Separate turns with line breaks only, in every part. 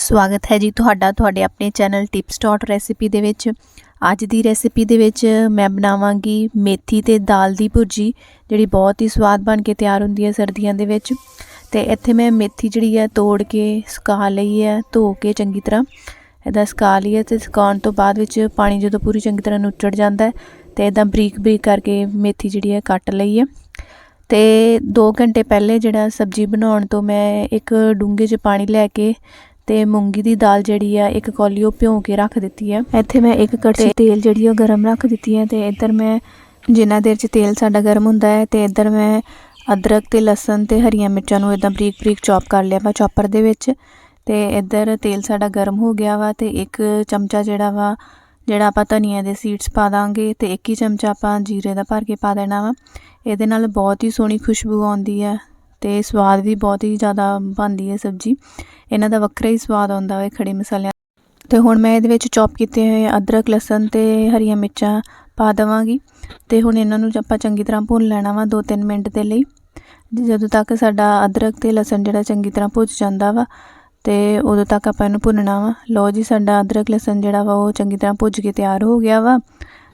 ਸਵਾਗਤ ਹੈ ਜੀ ਤੁਹਾਡਾ ਤੁਹਾਡੇ ਆਪਣੇ ਚੈਨਲ ਟਿਪਸ ਡਾਟ ਰੈਸਿਪੀ ਦੇ ਵਿੱਚ। ਅੱਜ ਦੀ ਰੈਸਿਪੀ ਦੇ ਵਿੱਚ ਮੈਂ ਬਣਾਵਾਂਗੀ ਮੇਥੀ ਤੇ ਦਾਲ ਦੀ ਭੁਰਜੀ, ਜਿਹੜੀ ਬਹੁਤ ਹੀ ਸਵਾਦ ਬਣ ਕੇ ਤਿਆਰ ਹੁੰਦੀ ਹੈ ਸਰਦੀਆਂ ਦੇ ਵਿੱਚ। ਤੇ ਇੱਥੇ ਮੈਂ ਮੇਥੀ ਜਿਹੜੀ ਹੈ ਤੋੜ ਕੇ ਸੁਕਾ ਲਈ ਹੈ, ਧੋ ਕੇ ਚੰਗੀ ਤਰ੍ਹਾਂ। ਇਹਦਾ ਸੁਕਾ ਲਈ ਹੈ ਤੇ ਸੁਕਾਉਣ ਤੋਂ ਬਾਅਦ ਵਿੱਚ ਪਾਣੀ ਜਦੋਂ ਪੂਰੀ ਚੰਗੀ ਤਰ੍ਹਾਂ ਨੁੱਚੜ ਜਾਂਦਾ ਹੈ, ਤੇ ਇਦਾਂ ਬਰੀਕ ਬਰੀਕ ਕਰਕੇ ਮੇਥੀ ਜਿਹੜੀ ਹੈ ਕੱਟ ਲਈ ਹੈ। ਤੇ 2 ਘੰਟੇ ਪਹਿਲੇ ਜਿਹੜਾ ਸਬਜ਼ੀ ਬਣਾਉਣ ਤੋਂ ਮੈਂ ਇੱਕ ਡੂੰਘੇ 'ਚ ਪਾਣੀ ਲੈ ਕੇ ਤੇ ਮੂੰਗੀ ਦੀ ਦਾਲ ਜਿਹੜੀ ਆ ਇੱਕ ਕੌਲੀ ਉਹ ਭਿਉਂ ਕੇ ਰੱਖ ਦਿੱਤੀ ਹੈ ਇੱਥੇ ਮੈਂ ਇੱਕ ਕੜਛੀ ਤੇਲ ਜਿਹੜੀ ਉਹ ਗਰਮ ਰੱਖ ਦਿੱਤੀ ਹੈ ਤੇ ਇੱਧਰ ਮੈਂ ਜਿੰਨਾ ਦੇਰ 'ਚ ਤੇਲ ਸਾਡਾ ਗਰਮ ਹੁੰਦਾ ਹੈ ਤੇ ਇੱਧਰ ਮੈਂ ਅਦਰਕ ਤੇ ਲਸਣ ਤੇ ਹਰੀਆਂ ਮਿਰਚਾਂ ਨੂੰ ਇਦਾਂ ਬਰੀਕ ਬਰੀਕ ਚੌਪ ਕਰ ਲਿਆ ਵਾ ਚੌਪਰ ਦੇ ਵਿੱਚ। ਤੇ ਇੱਧਰ ਤੇਲ ਸਾਡਾ ਗਰਮ ਹੋ ਗਿਆ ਵਾ ਤੇ ਇੱਕ ਚਮਚਾ ਜਿਹੜਾ ਵਾ ਜਿਹੜਾ ਆਪਾਂ ਧਨੀਆ ਦੇ ਸੀਡਸ ਪਾ ਦਾਂਗੇ ਤੇ ਇੱਕ ਹੀ ਚਮਚਾ ਆਪਾਂ ਜੀਰੇ ਦਾ ਭਰ ਕੇ ਪਾ ਦੇਣਾ ਵਾ। ਇਹਦੇ ਨਾਲ ਬਹੁਤ ਹੀ ਸੋਹਣੀ ਖੁਸ਼ਬੂ ਆਉਂਦੀ ਹੈ ਤੇ ਸਵਾਦ ਵੀ ਬਹੁਤ ਹੀ ਜ਼ਿਆਦਾ ਬਣਦੀ ਹੈ ਸਬਜ਼ੀ। ਇਹਨਾਂ ਦਾ ਵੱਖਰਾ ਹੀ ਸਵਾਦ ਆਉਂਦਾ ਹੈ ਖੜੇ ਮਸਾਲਿਆਂ ਤੇ ਹੁਣ ਮੈਂ ਇਹਦੇ ਵਿੱਚ ਚੌਪ ਕੀਤੇ ਹੋਏ ਅਦਰਕ, ਲਸਣ ਤੇ ਹਰੀਆਂ ਮਿਰਚਾਂ ਪਾ ਦੇਵਾਂਗੀ। ਤੇ ਹੁਣ ਇਹਨਾਂ ਨੂੰ ਆਪਾਂ ਚੰਗੀ ਤਰ੍ਹਾਂ ਭੁੰਨ ਲੈਣਾ ਵਾ 2-3 ਮਿੰਟ ਦੇ ਲਈ। ਜਦੋਂ ਤੱਕ ਸਾਡਾ ਅਦਰਕ ਤੇ ਲਸਣ ਜਿਹੜਾ ਚੰਗੀ ਤਰ੍ਹਾਂ ਭੁੱਜ ਜਾਂਦਾ ਵਾ ਤੇ ਉਦੋਂ ਤੱਕ ਆਪਾਂ ਇਹਨੂੰ ਭੁੰਨਣਾ ਵਾ। ਲਓ ਜੀ, ਸਾਡਾ ਅਦਰਕ, ਲਸਣ ਜਿਹੜਾ ਵਾ ਉਹ ਚੰਗੀ ਤਰ੍ਹਾਂ ਭੁੱਜ ਕੇ ਤਿਆਰ ਹੋ ਗਿਆ ਵਾ।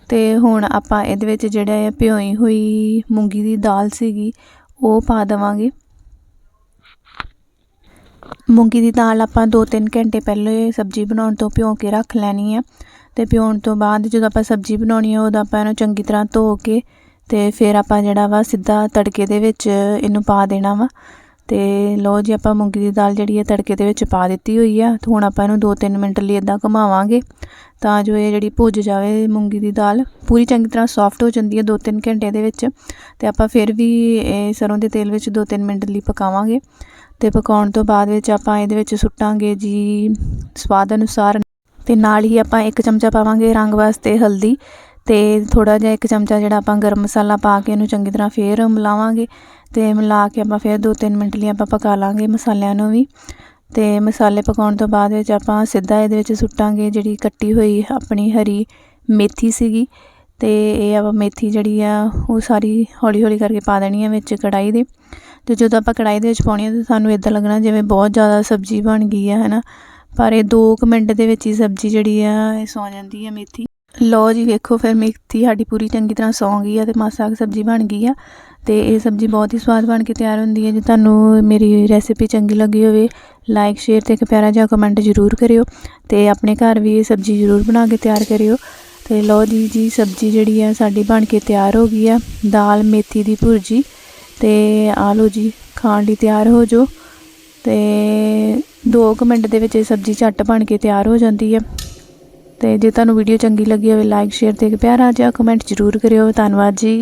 ਤੇ ਹੁਣ ਆਪਾਂ ਇਹਦੇ ਵਿੱਚ ਜਿਹੜਾ ਹੈ ਭਿਓਈ ਹੋਈ ਮੂੰਗੀ ਦੀ ਦਾਲ ਸੀਗੀ ਉਹ ਪਾ ਦੇਵਾਂਗੇ। ਮੂੰਗੀ ਦੀ ਦਾਲ ਆਪਾਂ 2-3 ਘੰਟੇ ਪਹਿਲੇ ਸਬਜ਼ੀ ਬਣਾਉਣ ਤੋਂ ਭਿਓ ਕੇ ਰੱਖ ਲੈਣੀ ਆ। ਤੇ ਭਿਉਣ ਤੋਂ ਬਾਅਦ ਜਦੋਂ ਆਪਾਂ ਸਬਜ਼ੀ ਬਣਾਉਣੀ ਆ, ਉਦੋਂ ਆਪਾਂ ਇਹਨੂੰ ਚੰਗੀ ਤਰ੍ਹਾਂ ਧੋ ਕੇ ਤੇ ਫਿਰ ਆਪਾਂ ਜਿਹੜਾ ਵਾ ਸਿੱਧਾ ਤੜਕੇ ਦੇ ਵਿੱਚ ਇਹਨੂੰ ਪਾ ਦੇਣਾ ਵਾ। ਤੇ ਲਓ ਜੀ ਆਪਾਂ ਮੂੰਗੀ ਦੀ ਦਾਲ ਜਿਹੜੀ ਹੈ ਤੜਕੇ ਦੇ ਵਿੱਚ ਪਾ ਦਿੱਤੀ ਹੋਈ ਆ, ਤੇ ਹੁਣ ਆਪਾਂ ਇਹਨੂੰ 2-3 ਮਿੰਟ ਲਈ ਇਦਾਂ ਘੁਮਾਵਾਂਗੇ ਤਾਂ ਜੋ ਇਹ ਜਿਹੜੀ ਭੁੱਜ ਜਾਵੇ ਮੂੰਗੀ ਦੀ ਦਾਲ, ਪੂਰੀ ਚੰਗੀ ਤਰ੍ਹਾਂ ਸੌਫਟ ਹੋ ਜਾਂਦੀ ਹੈ 2-3 ਘੰਟੇ ਦੇ ਵਿੱਚ। ਤੇ ਆਪਾਂ ਫਿਰ ਵੀ ਇਹ ਸਰੋਂ ਦੇ ਤੇਲ ਵਿੱਚ 2-3 ਮਿੰਟ ਲਈ ਪਕਾਵਾਂਗੇ। ਤੇ ਪਕਾਉਣ ਤੋਂ ਬਾਅਦ ਵਿੱਚ ਆਪਾਂ ਇਹਦੇ ਵਿੱਚ ਸੁੱਟਾਂਗੇ ਜੀ ਸਵਾਦ ਅਨੁਸਾਰ। ਤੇ ਨਾਲ ਹੀ ਆਪਾਂ ਇੱਕ ਚਮਚਾ ਪਾਵਾਂਗੇ ਰੰਗ ਵਾਸਤੇ ਹਲਦੀ, ਤੇ ਥੋੜਾ ਜਿਹਾ ਇੱਕ ਚਮਚਾ ਜਿਹੜਾ ਆਪਾਂ ਗਰਮ ਮਸਾਲਾ ਪਾ ਕੇ ਇਹਨੂੰ ਚੰਗੀ ਤਰ੍ਹਾਂ ਫੇਰ ਮਿਲਾਵਾਂਗੇ। ਤੇ ਮਿਲਾ ਕੇ ਆਪਾਂ ਫਿਰ 2-3 ਮਿੰਟ ਲਈ ਆਪਾਂ ਪਕਾ ਲਾਂਗੇ ਮਸਾਲਿਆਂ ਨੂੰ ਵੀ। ਤੇ ਮਸਾਲੇ ਪਕਾਉਣ ਤੋਂ ਬਾਅਦ ਵਿੱਚ ਆਪਾਂ ਸਿੱਧਾ ਇਹਦੇ ਵਿੱਚ ਸੁੱਟਾਂਗੇ ਜਿਹੜੀ ਕੱਟੀ ਹੋਈ ਆਪਣੀ ਹਰੀ ਮੇਥੀ ਸੀਗੀ। ਤੇ ਇਹ ਆਪਾਂ ਮੇਥੀ ਜਿਹੜੀ ਆ ਉਹ ਸਾਰੀ ਹੌਲੀ ਹੌਲੀ ਕਰਕੇ ਪਾ ਦੇਣੀ ਹੈ ਵਿੱਚ ਕੜਾਈ ਦੇ। ਤੇ ਜਦੋਂ ਆਪਾਂ ਕੜਾਈ ਦੇ ਵਿੱਚ ਪਾਉਣੀ ਆ ਤਾਂ ਸਾਨੂੰ ਇਦਾਂ ਲੱਗਣਾ ਜਿਵੇਂ ਬਹੁਤ ਜ਼ਿਆਦਾ ਸਬਜ਼ੀ ਬਣ ਗਈ ਹੈ ਹਨਾ। ਪਰ ਇਹ 2 ਮਿੰਟ ਦੇ ਵਿੱਚ ਹੀ ਸਬਜ਼ੀ ਜਿਹੜੀ ਆ ਇਹ ਸੌ ਜਾਂਦੀ ਹੈ ਮੇਥੀ। ਲੋ ਜੀ ਵੇਖੋ ਫਿਰ ਮੇਥੀ ਸਾਡੀ ਪੂਰੀ ਚੰਗੀ ਤਰ੍ਹਾਂ ਸੌਂ ਗਈ ਆ ਤੇ ਮਾਸਾ ਸਬਜ਼ੀ ਬਣ ਗਈ ਆ ਤੇ ਇਹ ਸਬਜ਼ੀ ਬਹੁਤ ਹੀ ਸਵਾਦ ਬਣ ਕੇ ਤਿਆਰ ਹੁੰਦੀ ਹੈ ਜੇ ਤੁਹਾਨੂੰ ਮੇਰੀ ਰੈਸਿਪੀ ਚੰਗੀ ਲੱਗੀ ਹੋਵੇ ਲਾਈਕ ਸ਼ੇਅਰ ਤੇ ਇੱਕ ਪਿਆਰਾ ਜਿਹਾ ਕਮੈਂਟ ਜ਼ਰੂਰ ਕਰਿਓ ਤੇ ਆਪਣੇ ਘਰ ਵੀ ਇਹ ਸਬਜ਼ੀ ਜ਼ਰੂਰ ਬਣਾ ਕੇ ਤਿਆਰ ਕਰਿਓ। ਤੇ ਲੋ ਜੀ ਜੀ ਸਬਜ਼ੀ ਜਿਹੜੀ ਆ ਸਾਡੀ ਬਣ ਕੇ ਤਿਆਰ ਹੋ ਗਈ ਆ, ਦਾਲ, ਮੇਥੀ ਦੀ ਭੁਰਜੀ ਤੇ ਆ ਲੋ ਜੀ, ਖਾਣ ਲਈ ਤਿਆਰ ਹੋ ਜੋ ਤੇ 2 ਮਿੰਟ ਦੇ ਵਿੱਚ ਇਹ ਸਬਜ਼ੀ ਝੱਟ ਬਣ ਕੇ ਤਿਆਰ ਹੋ ਜਾਂਦੀ ਹੈ ਤੇ ਜੇ ਤੁਹਾਨੂੰ ਵੀਡੀਓ ਚੰਗੀ ਲੱਗੀ ਹੋਵੇ ਲਾਈਕ ਸ਼ੇਅਰ ਤੇ ਇੱਕ ਪਿਆਰਾ ਜਿਹਾ ਕਮੈਂਟ ਜ਼ਰੂਰ ਕਰਿਓ। ਧੰਨਵਾਦ ਜੀ।